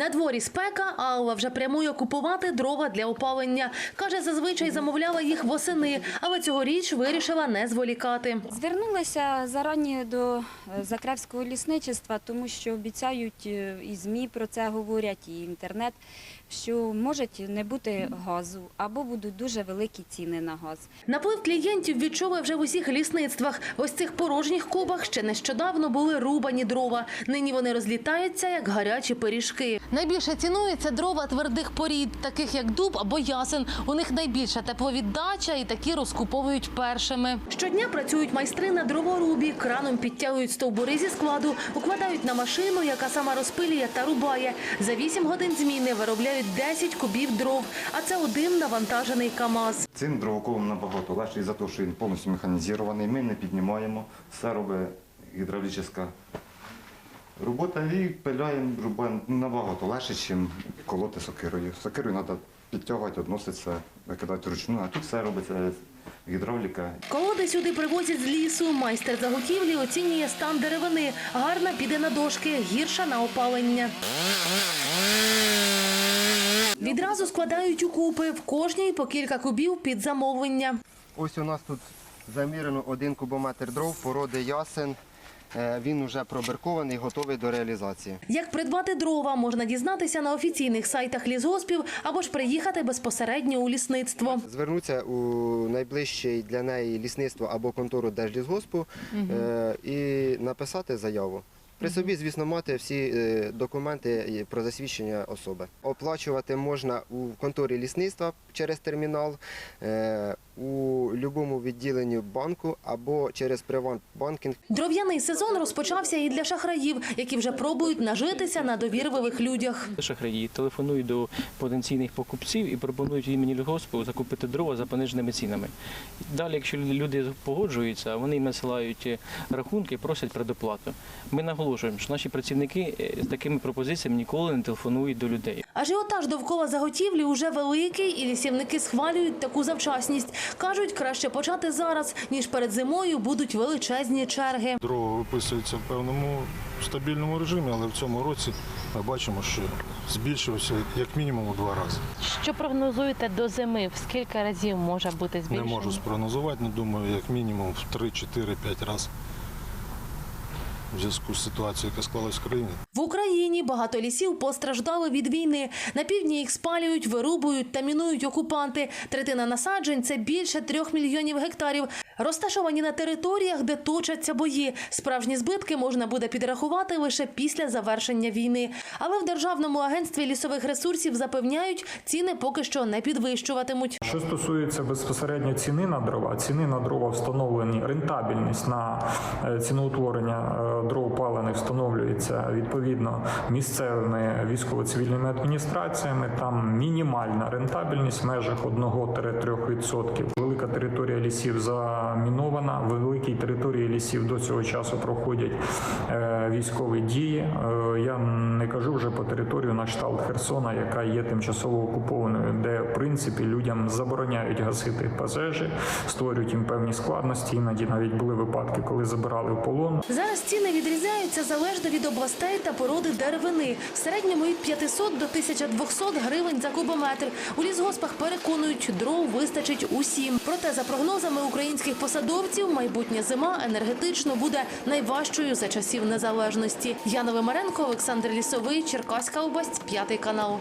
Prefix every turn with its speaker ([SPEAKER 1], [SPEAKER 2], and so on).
[SPEAKER 1] На дворі спека, а Алла вже прямує купувати дрова для опалення. Каже, зазвичай замовляла їх восени, але цьогоріч вирішила не зволікати.
[SPEAKER 2] Звернулася зарані до е, Закревського лісничества, тому що обіцяють е, і ЗМІ про це говорять, і інтернет, що може не бути газу або будуть дуже великі ціни на газ.
[SPEAKER 1] Наплив клієнтів відчули вже в усіх лісництвах. Ось цих порожніх кубах ще нещодавно були рубані дрова. Нині вони розлітаються, як гарячі пиріжки. Найбільше цінується дрова твердих порід, таких як дуб або ясен. У них найбільша тепловіддача і такі розкуповують першими. Щодня працюють майстри на дроворубі, краном підтягують стовбури зі складу, укладають на машину, яка сама розпилює та рубає. За 8 годин зміни виробляють 10 кубів дров, а це один навантажений КАМАЗ.
[SPEAKER 3] Цим дровоколом набагато легший за те, що він повністю механізований. Ми не піднімаємо, все робить гідравлічна робота і пиляємо, рубаємо набагато легше, ніж колоти сокирою. Сокирою треба підтягувати, відноситься, викидати вручну, а тут все робиться гідравліка.
[SPEAKER 1] Колоди сюди привозять з лісу. Майстер заготівлі оцінює стан деревини. Гарна піде на дошки, гірша на опалення. Відразу складають у купи, в кожній по кілька кубів під замовлення.
[SPEAKER 4] Ось у нас тут замірено один кубометр дров, породи ясен. Е, Він вже пробиркований, готовий до реалізації.
[SPEAKER 1] Як придбати дрова, можна дізнатися на офіційних сайтах лісгоспів або ж приїхати безпосередньо у лісництво.
[SPEAKER 4] Звернутися у найближче для неї лісництво або контору Держлісгоспу е, і написати заяву. При собі, звісно, мати всі е, документи про засвідчення особи. Оплачувати можна у конторі лісництва через термінал, у будь-якому відділенні банку або через приватбанкінг.
[SPEAKER 1] Дров'яний сезон розпочався і для шахраїв, які вже пробують нажитися на довірливих людях.
[SPEAKER 5] Шахраї телефонують до потенційних покупців і пропонують імені лісгоспу закупити дрова за пониженими цінами. Далі, якщо люди погоджуються, вони їм насилають е, рахунки, просять предоплату. Ми наголошуємо, що наші працівники е, з такими пропозиціями ніколи не телефонують до людей.
[SPEAKER 1] Ажіотаж довкола заготівлі уже великий, і лісівники схвалюють таку завчасність. Кажуть, краще почати зараз, ніж перед зимою будуть величезні черги.
[SPEAKER 6] Дрова виписується в певному стабільному режимі, але в цьому році ми бачимо, що збільшилося як мінімум у два рази.
[SPEAKER 7] Що прогнозуєте до зими? В скільки разів може бути
[SPEAKER 6] Не можу спрогнозувати, але думаю, як мінімум в 3, 4, 5 разів в зв'язку з ситуацією, яка склалась в країні.
[SPEAKER 1] В Україні багато лісів постраждали від війни. На півдні їх спалюють, вирубують та мінують окупанти. Третина насаджень це більше трьох мільйонів гектарів. Розташовані на територіях, де точаться бої. Справжні збитки можна буде підрахувати лише після завершення війни. Але в Державному агентстві лісових ресурсів запевняють, ціни поки що не підвищуватимуть.
[SPEAKER 8] Що стосується безпосередньо ціни на дрова, ціни на дрова встановлені, рентабельність на е, ціноутворення е, дров палених встановлюється відповідно місцевими військово-цивільними адміністраціями. Там мінімальна рентабельність в межах 1-3%. Велика територія лісів замінована. В великій території лісів до цього часу проходять е, військові дії. Е, Я не кажу вже по територію на кшталт Херсона, яка є тимчасово окупованою, де принципі людям забороняють гасити пожежі, створюють їм певні складності. Іноді навіть були випадки, коли забирали в полон.
[SPEAKER 1] Зараз ціни відрізняються залежно від областей та породи деревини. В середньому від 500 до 1200 гривень за кубометр. У лісгоспах переконують, дров вистачить усім. Проте, за прогнозами українських посадовців, майбутня зима енергетично буде найважчою за часів незалежності. Яна Вимаренко, Олександр Лісовий, Черкаська область, п'ятий канал.